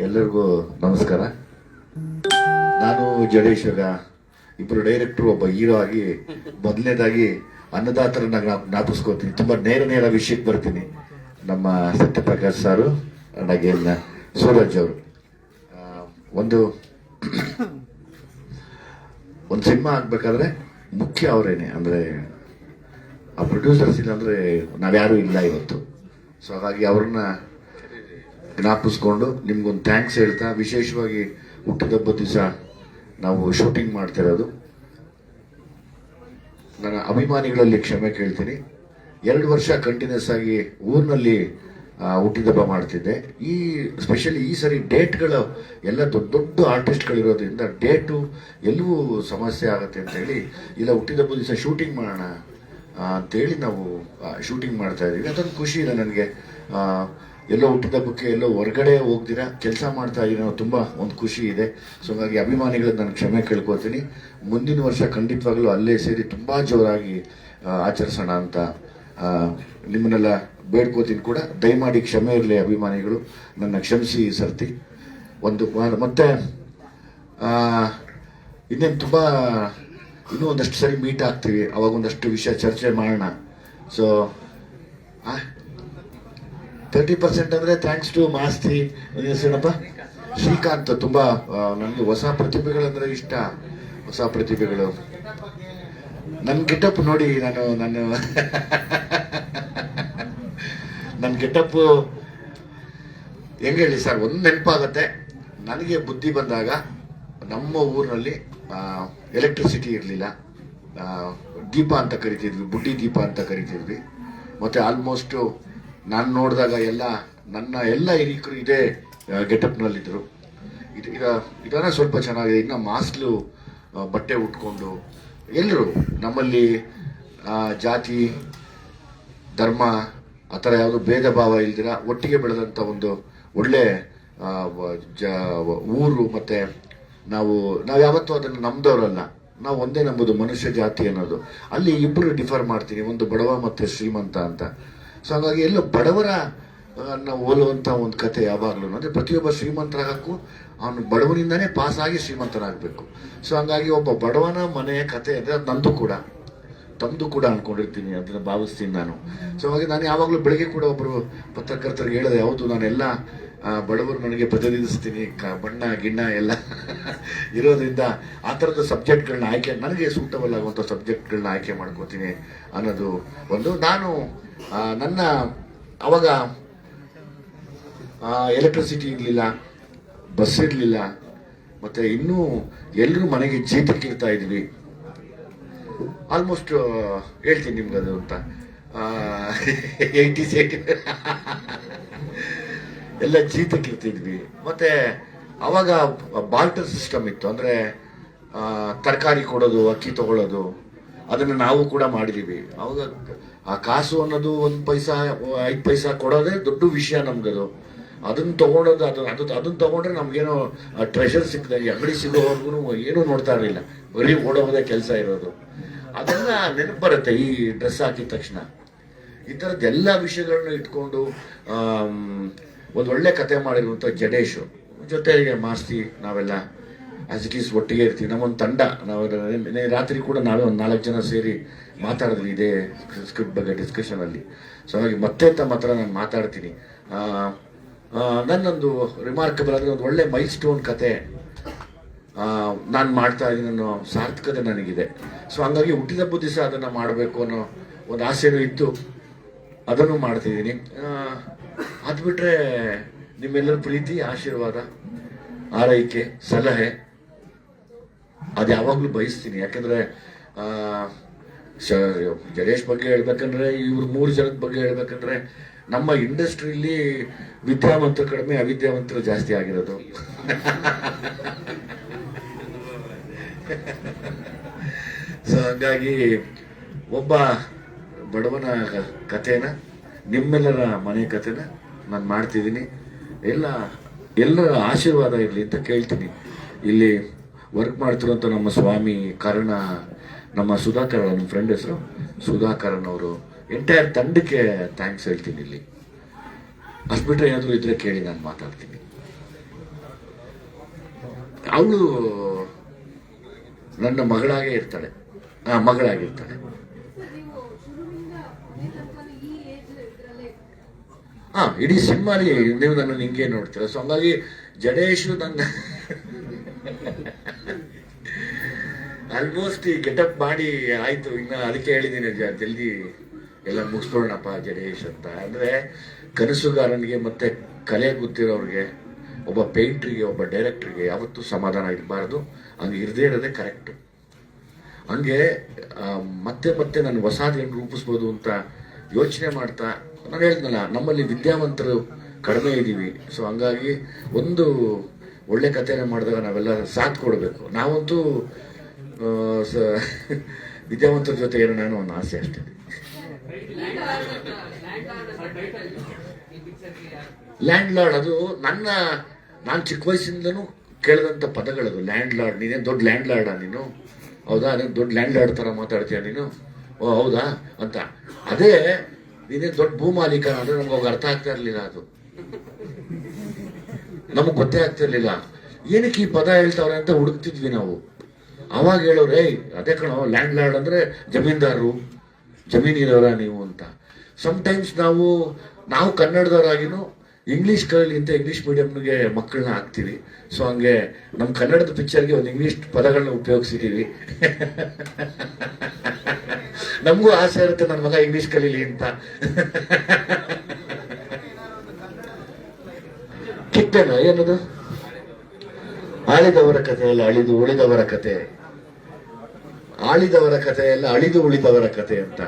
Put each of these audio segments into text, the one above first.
ಎಲ್ಲರಿಗೂ ನಮಸ್ಕಾರ. ನಾನು ಜಡೇಶ್ವರ ಇಬ್ಬರು ಡೈರೆಕ್ಟ್ರು ಒಬ್ಬ ಹೀರೋ ಆಗಿ, ಮೊದಲನೇದಾಗಿ ಅನ್ನದಾತರನ್ನ ಜ್ಞಾ- ಜ್ಞಾಪಿಸ್ಕೋತೀನಿ. ತುಂಬ ನೇರ ನೇರ ವಿಷಯಕ್ಕೆ ಬರ್ತೀನಿ. ನಮ್ಮ ಸತ್ಯಪ್ರಕಾಶ್ ಸಾರು ಅಗೇನ್ ಸೂರಜ್ ಅವರು. ಒಂದು ಒಂದು ಸಿನಿಮಾ ಆಗ್ಬೇಕಾದ್ರೆ ಮುಖ್ಯ ಅವರೇನೆ. ಅಂದರೆ, ಆ ಪ್ರೊಡ್ಯೂಸರ್ಸ್ ಇಲ್ಲ ಅಂದರೆ ನಾವ್ಯಾರೂ ಇಲ್ಲ ಇವತ್ತು. ಸೊ ಹಾಗಾಗಿ ಅವ್ರನ್ನ ಜ್ಞಾಪಿಸ್ಕೊಂಡು ನಿಮ್ಗೊಂದು ಥ್ಯಾಂಕ್ಸ್ ಹೇಳ್ತಾ ವಿಶೇಷವಾಗಿ ಹುಟ್ಟಿದಬ್ಬ ದಿವಸ ನಾವು ಶೂಟಿಂಗ್ ಮಾಡ್ತಿರೋದು. ನನ್ನ ಅಭಿಮಾನಿಗಳಲ್ಲಿ ಕ್ಷಮೆ ಕೇಳ್ತೀನಿ. ಎರಡು ವರ್ಷ ಕಂಟಿನ್ಯೂಸ್ ಆಗಿ ಊರಿನಲ್ಲಿ ಹುಟ್ಟಿದಬ್ಬ ಮಾಡ್ತಿದ್ದೆ. ಈ ಸ್ಪೆಷಲಿ ಈ ಸರಿ ಡೇಟ್ಗಳು ಎಲ್ಲ ದೊಡ್ಡ ದೊಡ್ಡ ಆರ್ಟಿಸ್ಟ್ಗಳಿರೋದ್ರಿಂದ ಡೇಟು ಎಲ್ಲವೂ ಸಮಸ್ಯೆ ಆಗುತ್ತೆ ಅಂತ ಹೇಳಿ, ಇಲ್ಲ ಹುಟ್ಟಿದಬ್ಬ ದಿವಸ ಶೂಟಿಂಗ್ ಮಾಡೋಣ ಅಂತೇಳಿ ನಾವು ಶೂಟಿಂಗ್ ಮಾಡ್ತಾ ಇದ್ದೀವಿ. ಅದೊಂದು ಖುಷಿ ಇದೆ ನನಗೆ. ಎಲ್ಲೋ ಹುಟ್ಟಿದಬ್ಬಕ್ಕೆ ಎಲ್ಲೋ ಹೊರಗಡೆ ಹೋಗ್ದಿರಾ, ಕೆಲಸ ಮಾಡ್ತಾ ಇರೋ ತುಂಬ ಒಂದು ಖುಷಿ ಇದೆ. ಸೊ ಹಾಗಾಗಿ ಅಭಿಮಾನಿಗಳಿಗೆ ನಾನು ಕ್ಷಮೆ ಕೇಳ್ಕೊತೀನಿ ಮುಂದಿನ ವರ್ಷ ಖಂಡಿತವಾಗ್ಲೂ ಅಲ್ಲೇ ಸೇರಿ ತುಂಬ ಜೋರಾಗಿ ಆಚರಿಸೋಣ ಅಂತ ನಿಮ್ಮನ್ನೆಲ್ಲ ಬೇಡ್ಕೋತೀನಿ ಕೂಡ. ದಯಮಾಡಿ ಕ್ಷಮೆ ಇರಲಿ ಅಭಿಮಾನಿಗಳು. ನನ್ನ ಕ್ಷಮಿಸಿ ಸರ್ತಿ. ಒಂದು ಮತ್ತೆ ಇನ್ನೇನು ತುಂಬ, ಇನ್ನೂ ಒಂದಷ್ಟು ಸರಿ ಮೀಟ್ ಆಗ್ತೀವಿ. ಅವಾಗ ಒಂದಷ್ಟು ವಿಷಯ ಚರ್ಚೆ ಮಾಡೋಣ. ಸೊ ತರ್ಟಿ ಪರ್ಸೆಂಟ್ ಅಂದರೆ ಥ್ಯಾಂಕ್ಸ್ ಟು ಮಾಸ್ತಿ ಹೆಸರಪ್ಪ ಶ್ರೀಕಾಂತ್ ತುಂಬ ನನಗೆ ಹೊಸ ಪ್ರತಿಭೆಗಳಂದ್ರೆ ಇಷ್ಟ, ಹೊಸ ಪ್ರತಿಭೆಗಳು. ನನ್ನ ಗೆಟಪ್ ನೋಡಿ ನಾನು ನಾನು ನನ್ನ ಗೆಟಪ್ ಹೆಂಗೆ ಹೇಳಿ ಸರ್, ಒಂದು ನೆನಪಾಗತ್ತೆ. ನನಗೆ ಬುದ್ಧಿ ಬಂದಾಗ ನಮ್ಮ ಊರಿನಲ್ಲಿ ಎಲೆಕ್ಟ್ರಿಸಿಟಿ ಇರಲಿಲ್ಲ. ದೀಪ ಅಂತ ಕರಿತಿದ್ವಿ, ಬುಡ್ಡಿ ದೀಪ ಅಂತ ಕರಿತಿದ್ವಿ. ಮತ್ತು ಆಲ್ಮೋಸ್ಟು ನಾನು ನೋಡಿದಾಗ ಎಲ್ಲ ನನ್ನ ಎಲ್ಲ ಹಿರಿಕರು ಇದೇ ಗೆಟಪ್ನಲ್ಲಿದ್ದರು ಇದು, ಈಗ, ಇದನ್ನ ಸ್ವಲ್ಪ ಚೆನ್ನಾಗಿದೆ. ಇನ್ನು ಮಾಸ್ಲು ಬಟ್ಟೆ ಉಟ್ಕೊಂಡು ಎಲ್ಲರೂ ನಮ್ಮಲ್ಲಿ ಜಾತಿ, ಧರ್ಮ, ಆ ಥರ ಯಾವುದು ಭೇದ ಭಾವ ಇಲ್ದಿರ ಒಟ್ಟಿಗೆ ಬೆಳೆದಂಥ ಒಂದು ಒಳ್ಳೆ ಜ- ಊರು ಮತ್ತು ನಾವು ನಾವು ಯಾವತ್ತೂ ಅದನ್ನು ನಂಬದವರಲ್ಲ. ನಾವು ಒಂದೇ ನಂಬುದು ಮನುಷ್ಯ ಜಾತಿ ಅನ್ನೋದು. ಅಲ್ಲಿ ಇಬ್ಬರು ಡಿಫರ್ ಮಾಡ್ತೀನಿ. ಒಂದು ಬಡವ ಮತ್ತು ಶ್ರೀಮಂತ ಅಂತ. ಸೊ ಹಾಗಾಗಿ ಎಲ್ಲ ಬಡವರ ಹೋಲುವಂಥ ಒಂದು ಕತೆ ಯಾವಾಗಲೂ ಅಂದರೆ ಪ್ರತಿಯೊಬ್ಬ ಶ್ರೀಮಂತರಾಗಕ್ಕೂ ಅವನು ಬಡವನಿಂದನೇ ಆಗಿ ಶ್ರೀಮಂತನಾಗಬೇಕು. ಸೊ ಹಂಗಾಗಿ ಒಬ್ಬ ಬಡವನ ಮನೆಯ ಕತೆ ಅಂದರೆ ಅದು ನಂದು ಕೂಡ. ತಂದು ಕೂಡ ಅನ್ಕೊಂಡಿರ್ತೀನಿ, ಅದನ್ನ ಭಾವಿಸ್ತೀನಿ ನಾನು. ಸೊ ಹಾಗಾಗಿ ನಾನು ಯಾವಾಗಲೂ ಬೆಳಗ್ಗೆ ಕೂಡ ಒಬ್ಬರು ಪತ್ರಕರ್ತರಿಗೆ ಹೇಳಿದೆ, ಹೌದು, ನಾನೆಲ್ಲ ಬಡವರು ನನಗೆ ಬದಲಿಸ್ತೀನಿ ಬಣ್ಣ ಗಿಣ್ಣ ಎಲ್ಲ ಇರೋದ್ರಿಂದ ಆ ಥರದ ಸಬ್ಜೆಕ್ಟ್ಗಳನ್ನ ಆಯ್ಕೆ ನನಗೆ ಸೂಟಬಲ್ ಆಗುವಂಥ ಸಬ್ಜೆಕ್ಟ್ಗಳನ್ನ ಆಯ್ಕೆ ಮಾಡ್ಕೋತೀನಿ ಅನ್ನೋದು ಒಂದು. ನಾನು ಆ, ನನ್ನ ಅವಾಗ ಎಲೆಕ್ಟ್ರಿಸಿಟಿ ಇರಲಿಲ್ಲ ಬಸ್ ಇರಲಿಲ್ಲ ಮತ್ತು ಇನ್ನೂ ಎಲ್ಲರೂ ಮನೆಗೆ ಜೀತಕ್ಕೆ ಇರ್ತಾ ಇದ್ವಿ. ಆಲ್ಮೋಸ್ಟ್ ಹೇಳ್ತೀನಿ ನಿಮ್ಗೆ ಅದು ಅಂತ ಏಯ್ಟಿ ಏಯ್ಟಿ ಎಲ್ಲ ಜೀತಕ್ಕೆ ಇರ್ತಿದ್ವಿ ಮತ್ತೆ ಅವಾಗ ಬಾಲ್ಟರ್ ಸಿಸ್ಟಮ್ ಇತ್ತು. ಅಂದರೆ ತರಕಾರಿ ಕೊಡೋದು, ಅಕ್ಕಿ ತಗೊಳ್ಳೋದು, ಅದನ್ನು ನಾವು ಕೂಡ ಮಾಡಿದ್ದೀವಿ ಅವಾಗ ಆ ಕಾಸು ಅನ್ನೋದು ಒಂದು ಪೈಸಾ, ಐದು ಪೈಸಾ ಕೊಡೋದೇ ದೊಡ್ಡ ವಿಷಯ ನಮ್ಗದು. ಅದನ್ನು ತೊಗೊಳೋದು ಅದು ಅದು, ಅದನ್ನ ತಗೊಂಡ್ರೆ ನಮ್ಗೇನು ಟ್ರೆಷರ್ ಸಿಕ್ಕಿದಂಗೆ ಅಂಗಡಿ ಸಿಗೋವರೆಗೂ ಏನೂ ನೋಡ್ತಾ ಇರಲಿಲ್ಲ. ಬರೀ ಓಡೋದೇ ಕೆಲಸ ಇರೋದು. ಅದೆಲ್ಲ ನೆನಪು ಬರುತ್ತೆ ಈ ಡ್ರೆಸ್ ಹಾಕಿದ ತಕ್ಷಣ. ಈ ಥರದ್ದು ಎಲ್ಲ ವಿಷಯಗಳನ್ನ ಇಟ್ಕೊಂಡು ಒಂದು ಒಳ್ಳೆ ಕತೆ ಮಾಡಿರುವಂಥ ಜಡೇಶು. ಜೊತೆಗೆ ಮಾಸ್ತಿ ನಾವೆಲ್ಲ ಆಸ್ ಇಟ್ ಈಸ್ ಒಟ್ಟಿಗೆ ಇರ್ತೀವಿ. ನಮ್ಮೊಂದು ತಂಡ. ನಾವು ರಾತ್ರಿ ಕೂಡ ನಾವೇ ಒಂದು ನಾಲ್ಕು ಜನ ಸೇರಿ ಮಾತಾಡಿದ್ವಿ ಇದೇ ಸ್ಕ್ರಿಪ್ಟ್ ಬಗ್ಗೆ ಡಿಸ್ಕಷನಲ್ಲಿ ಸೊ ಹಾಗಾಗಿ ಮತ್ತೆ ತಮ್ಮ ಹತ್ರ ನಾನು ಮಾತಾಡ್ತೀನಿ. ನನ್ನೊಂದು ರಿಮಾರ್ಕಬಲ್ ಅಂದರೆ ಒಂದು ಒಳ್ಳೆ ಮೈಲ್ ಸ್ಟೋನ್ ಕತೆ ನಾನು ಮಾಡ್ತಾ ಇದ್ದೀನಿ ಅನ್ನೋ ಸಾರ್ಥಕತೆ ನನಗಿದೆ. ಸೊ ಹಂಗಾಗಿ ಹುಟ್ಟಿದ ದಿವಸ ಅದನ್ನು ಮಾಡಬೇಕು ಅನ್ನೋ ಒಂದು ಆಸೆನೂ ಇತ್ತು. ಅದನ್ನು ಮಾಡ್ತಿದ್ದೀನಿ. ಅದು ಬಿಟ್ಟರೆ ನಿಮ್ಮೆಲ್ಲರ ಪ್ರೀತಿ, ಆಶೀರ್ವಾದ, ಆರೈಕೆ, ಸಲಹೆ, ಅದು ಯಾವಾಗಲೂ ಬಯಸ್ತೀನಿ. ಯಾಕಂದರೆ ಜಡೇಶ್ ಬಗ್ಗೆ ಹೇಳ್ಬೇಕಂದ್ರೆ, ಇವ್ರ ಮೂರು ಜನದ ಬಗ್ಗೆ ಹೇಳ್ಬೇಕಂದ್ರೆ, ನಮ್ಮ ಇಂಡಸ್ಟ್ರಿಲಿ ವಿದ್ಯಾವಂತರು ಕಡಿಮೆ, ಅವಿದ್ಯಾವಂತರು ಜಾಸ್ತಿ ಆಗಿರೋದು. ಸೊ ಹಂಗಾಗಿ ಒಬ್ಬ ಬಡವನ ಕಥೆನ, ನಿಮ್ಮೆಲ್ಲರ ಮನೆ ಕಥೆನ ನಾನು ಮಾಡ್ತಿದ್ದೀನಿ. ಎಲ್ಲ ಎಲ್ಲರ ಆಶೀರ್ವಾದ ಇರಲಿ ಅಂತ ಕೇಳ್ತೀನಿ. ಇಲ್ಲಿ ವರ್ಕ್ ಮಾಡ್ತಿರೋಂಥ ನಮ್ಮ ಸ್ವಾಮಿ ಕರ್ಣ, ನಮ್ಮ ಸುಧಾಕರ್ ನಮ್ಮ ಫ್ರೆಂಡ್ ಹೆಸರು ಸುಧಾಕರನ್ ಅವರು ಎಂಟೈರ್ ತಂಡಕ್ಕೆ ಥ್ಯಾಂಕ್ಸ್ ಹೇಳ್ತೀನಿ ಇಲ್ಲಿ. ಅಷ್ಟು ಬಿಟ್ಟರೆ ಏನಾದರೂ ಇದ್ರೆ ಕೇಳಿ ನಾನು ಮಾತಾಡ್ತೀನಿ. ಅವಳು ನನ್ನ ಮಗಳಾಗೇ ಇರ್ತಾಳೆ. ಆ, ಮಗಳಾಗಿರ್ತಾಳೆ ಸರ್ ನೀವು ಶುರುವಿಂದ ಮನೆ ತನಕನೂ ಈ ಏಜ್ ಇದ್ರಲ್ಲೇ ಹಾ, ಇಡೀ ಸಿನಿಮಾಲಿ ನೀವು ನನ್ನ ಹಿಂಗೆ ನೋಡ್ತೀರ ಸೊ ಹಂಗಾಗಿ ಜಡೇಶು ನನ್ನ ಆಲ್ಮೋಸ್ಟ್ ಈ ಗೆಟಪ್ ಮಾಡಿ ಆಯ್ತು. ಇನ್ನು ಅದಕ್ಕೆ ಹೇಳಿದ್ದೀನಿ ಜಲ್ದಿ ಎಲ್ಲ ಮುಗಿಸ್ಕೊಳ್ಳೋಣಪ್ಪ ಜಡೇಶ್ ಅಂತ. ಅಂದ್ರೆ ಕನಸುಗಾರನಿಗೆ ಮತ್ತೆ ಕಲೆ ಗೊತ್ತಿರೋರಿಗೆ, ಒಬ್ಬ ಪೇಂಟ್ರಿಗೆ ಒಬ್ಬ ಡೈರೆಕ್ಟ್ರಿಗೆ ಯಾವತ್ತೂ ಸಮಾಧಾನ ಇರಬಾರ್ದು. ಹಂಗೆ ಇರದೇ ಇರೋದೇ ಕರೆಕ್ಟ್ ಹಂಗೆ ಮತ್ತೆ ಮತ್ತೆ ನಾನು ಹೊಸದೇನು ರೂಪಿಸ್ಬೋದು ಅಂತ ಯೋಚನೆ ಮಾಡ್ತಾ ನಾನು ಹೇಳಿದ್ನಲ್ಲ ನಮ್ಮಲ್ಲಿ ವಿದ್ಯಾವಂತರು ಕಡಿಮೆ ಇದ್ದೀವಿ ಸೊ ಹಂಗಾಗಿ ಒಂದು ಒಳ್ಳೆ ಕಥೆನ ಮಾಡಿದಾಗ ನಾವೆಲ್ಲ ಸಾಥ್ ಕೊಡಬೇಕು. ನಾವಂತೂ ವಿದ್ಯಾವಂತರ ಜೊತೆ ಏನೋ ನಾನು ಒಂದು ಆಸೆ ಅಷ್ಟೇ. ಲ್ಯಾಂಡ್ ಲಾರ್ಡ್ ಅದು ನನ್ನ, ನಾನು ಚಿಕ್ಕ ವಯಸ್ಸಿಂದನೂ ಕೇಳಿದಂಥ ಪದಗಳದು ಲ್ಯಾಂಡ್ ಲಾರ್ಡ್ ನೀನೇನು ದೊಡ್ಡ ಲ್ಯಾಂಡ್ ಲಾರ್ಡಾ ನೀನು? ಹೌದಾ? ನೀನು ದೊಡ್ಡ ಲ್ಯಾಂಡ್ ಲಾರ್ಡ್ ಥರ ಮಾತಾಡ್ತೀಯ ನೀನು? ಓ, ಹೌದಾ? ಅಂತ. ಅದೇ ನೀನೇ ದೊಡ್ಡ ಭೂಮಾಲೀಕ ಅಂದ್ರೆ ನಮ್ಗೆ ಅವಾಗ ಅರ್ಥ ಆಗ್ತಾ ಇರಲಿಲ್ಲ ಅದು. ನಮಗೆ ಗೊತ್ತೇ ಆಗ್ತಿರ್ಲಿಲ್ಲ ಏನಕ್ಕೆ ಈ ಪದ ಹೇಳ್ತಾವ್ರೆ ಅಂತ ಹುಡುಕ್ತಿದ್ವಿ ನಾವು. ಅವಾಗ ಹೇಳೋರು, ಏಯ್, ಅದೇ ಕಣೋ ಲ್ಯಾಂಡ್ ಲಾರ್ಡ್ ಅಂದ್ರೆ ಜಮೀನ್ದಾರರು ಜಮೀನಿರೋರ ನೀವು ಅಂತ. ಟೈಮ್ಸ್ ನಾವು ನಾವು ಕನ್ನಡದವರಾಗಿನೂ ಇಂಗ್ಲೀಷ್ ಕಲಿ ಅಂತ ಇಂಗ್ಲೀಷ್ ಮೀಡಿಯಮ್ಗೆ ಮಕ್ಕಳನ್ನ ಹಾಕ್ತೀವಿ. ಸೊ ಹಂಗೆ ನಮ್ಮ ಕನ್ನಡದ ಪಿಕ್ಚರ್ಗೆ ಒಂದು ಇಂಗ್ಲೀಷ್ ಪದಗಳನ್ನ ಉಪಯೋಗಿಸಿದ್ದೀವಿ ನಮಗೂ ಆಸೆ ಇರುತ್ತೆ ನನ್ನ ಮಗ ಇಂಗ್ಲೀಷ್ ಕಲೀಲಿ ಅಂತ. ಕಿತ್ತೇನ ಏನದು? ಆಳಿದವರ ಕಥೆಯಲ್ಲ ಅಳಿದು ಉಳಿದವರ ಕತೆ ಆಳಿದವರ ಕಥೆ ಎಲ್ಲ ಅಳಿದು ಉಳಿದವರ ಕತೆ ಅಂತ.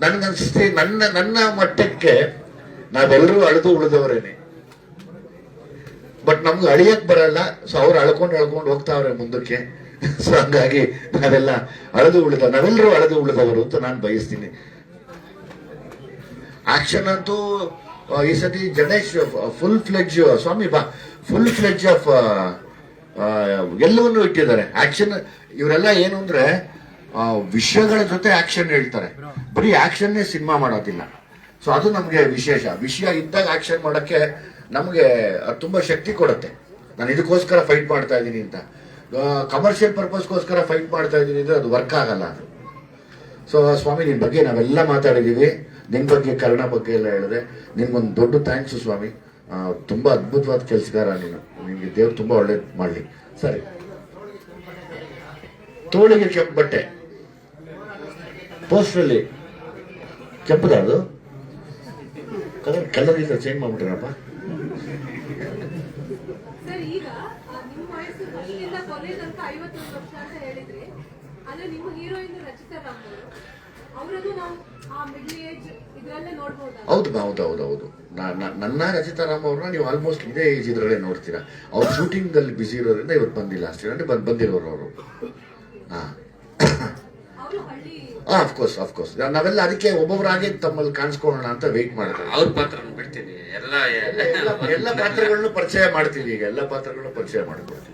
ನನ್ಗನ್ಸುತ್ತೆ ನನ್ನ ನನ್ನ ಮಟ್ಟಕ್ಕೆ ನಾವೆಲ್ಲರೂ ಅಳಿದು ಉಳಿದವರೇನೆ. ಬಟ್ ನಮ್ಗೆ ಅಳಿಯಕ್ ಬರಲ್ಲ. ಸೊ ಅವ್ರು ಅಳ್ಕೊಂಡು ಅಳ್ಕೊಂಡು ಹೋಗ್ತಾವ್ರೆ ಮುಂದಕ್ಕೆ. ಸೊ ಹಂಗಾಗಿ ನಾವೆಲ್ಲ ಅಳೆದು ಉಳಿದ ನಾವೆಲ್ಲರೂ ಅಳೆದು ಉಳಿದವರು ಅಂತ ನಾನು ಬಯಸ್ತೀನಿ. ಆಕ್ಷನ್ ಅಂತೂ ಈ ಸತಿ ಜಡೇಶ್ ಫುಲ್ ಫ್ಲೆಡ್ಜ್ ಸ್ವಾಮಿ ಬಾ ಫುಲ್ ಫ್ಲೆಡ್ಜ್ ಆಫ್ ಎಲ್ಲವನ್ನೂ ಇಟ್ಟಿದ್ದಾರೆ. ಆಕ್ಷನ್ ಇವರೆಲ್ಲ ಏನು ಅಂದ್ರೆ ವಿಷಯಗಳ ಜೊತೆ ಆಕ್ಷನ್ ಹೇಳ್ತಾರೆ. ಬರೀ ಆಕ್ಷನ್ನೇ ಸಿನಿಮಾ ಮಾಡೋದಿಲ್ಲ. ಸೊ ಅದು ನಮಗೆ ವಿಶೇಷ. ವಿಷಯ ಇದ್ದಾಗ ಆಕ್ಷನ್ ಮಾಡಕ್ಕೆ ನಮಗೆ ಅದು ತುಂಬ ಶಕ್ತಿ ಕೊಡುತ್ತೆ. ನಾನು ಇದಕ್ಕೋಸ್ಕರ ಫೈಟ್ ಮಾಡ್ತಾ ಇದ್ದೀನಿ ಅಂತ. ಕಮರ್ಷಿಯಲ್ ಪರ್ಪಸ್ಗೋಸ್ಕರ ಫೈಟ್ ಮಾಡ್ತಾ ಇದ್ದೀನಿ ಅಂದರೆ ಅದು ವರ್ಕ್ ಆಗಲ್ಲ ಅದು. ಸೊ ಸ್ವಾಮಿ ನಿನ್ನ ಬಗ್ಗೆ ನಾವೆಲ್ಲ ಮಾತಾಡಿದ್ದೀವಿ ನಿನ್ನ ಬಗ್ಗೆ, ಕರ್ಣ ಬಗ್ಗೆ ಎಲ್ಲ ಹೇಳಿದ್ರೆ ನಿನ್ಗೊಂದು ದೊಡ್ಡ ಥ್ಯಾಂಕ್ಸ್ ಸ್ವಾಮಿ. ತುಂಬ ಅದ್ಭುತವಾದ ಕೆಲಸಗಾರ ನೀನು. ನಿಮಗೆ ದೇವ್ರು ತುಂಬ ಒಳ್ಳೇದು ಮಾಡಲಿ. ಸರಿ. ತೋಳಿಗೆ ಕೆಂಪು ಬಟ್ಟೆ. ಪೋಸ್ಟ್ರಲ್ಲಿ ಕೆಂಪದ ಅದು? ಕಲರ್ ಕಲರ್ ಇಲ್ಲ ಚೇಂಜ್ ಮಾಡ್ಬಿಟ್ರಪ್ಪ ಸರ್ ಈಗ ಆ, ನಿಮ್ಮ ವಯಸ್ಸು ಫಸ್ಟಿಂದ ಕೊನೆ ತನಕ ಐವತ್ತೊಂದು ವರ್ಷ ಅಂತ ಹೇಳಿದ್ರಿ. ಅಂದ್ರೆ ನಿಮ್ಮ ಹೀರೋಯಿನ್ ರಚಿತಾ ರಾಮ್ ಅವರು ಅವರನ್ನು ನಾವು ಆ ಮಿಡ್ಲ್ ಏಜ್ ಇದ್ರಲ್ಲೇ ನೋಡ್ಬೋದಾ ಹೌದು ಹೌದು ಹೌದು ಹೌದು. ನನ್ನ ರಚಿತಾ ರಾಮ್ ಅವ್ರನ್ನ ನೀವು ಆಲ್ಮೋಸ್ಟ್ ಇದೇ ಏಜ್ ಇದ್ರಲ್ಲೇ ನೋಡ್ತೀರಾ. ಅವ್ರು ಶೂಟಿಂಗ್ ಅಲ್ಲಿ ಬಿಸಿ ಇರೋದ್ರಿಂದ ಇವತ್ತು ಬಂದಿಲ್ಲ ಅಷ್ಟೇ. ಅಂದ್ರೆ ಬಂದ್ ಬಂದಿರೋರು ಅವರು. ಹಾ. ಅವರು ಹಳ್ಳಿ ಹಾ ಅಫ್ಕೋರ್ಸ್ ಅಫ್ಕೋರ್ಸ್ ನಾವೆಲ್ಲ ಅದಕ್ಕೆ ಒಬ್ಬೊಬ್ಬರಾಗೆ ತಮ್ಮಲ್ಲಿ ಕಾಣಿಸ್ಕೊಳ್ಳೋಣ ಅಂತ ವೆಯ್ಟ್ ಮಾಡ್ತಾರೆ ಅವ್ರ ಪಾತ್ರ ಬಿಡ್ತೀನಿ. ಎಲ್ಲ ಎಲ್ಲ ಪಾತ್ರಗಳನ್ನು ಪರಿಚಯ ಮಾಡ್ತೀವಿ ಈಗ. ಎಲ್ಲ ಪಾತ್ರಗಳನ್ನು ಪರಿಚಯ ಮಾಡ್ಕೊಡ್ತೀವಿ.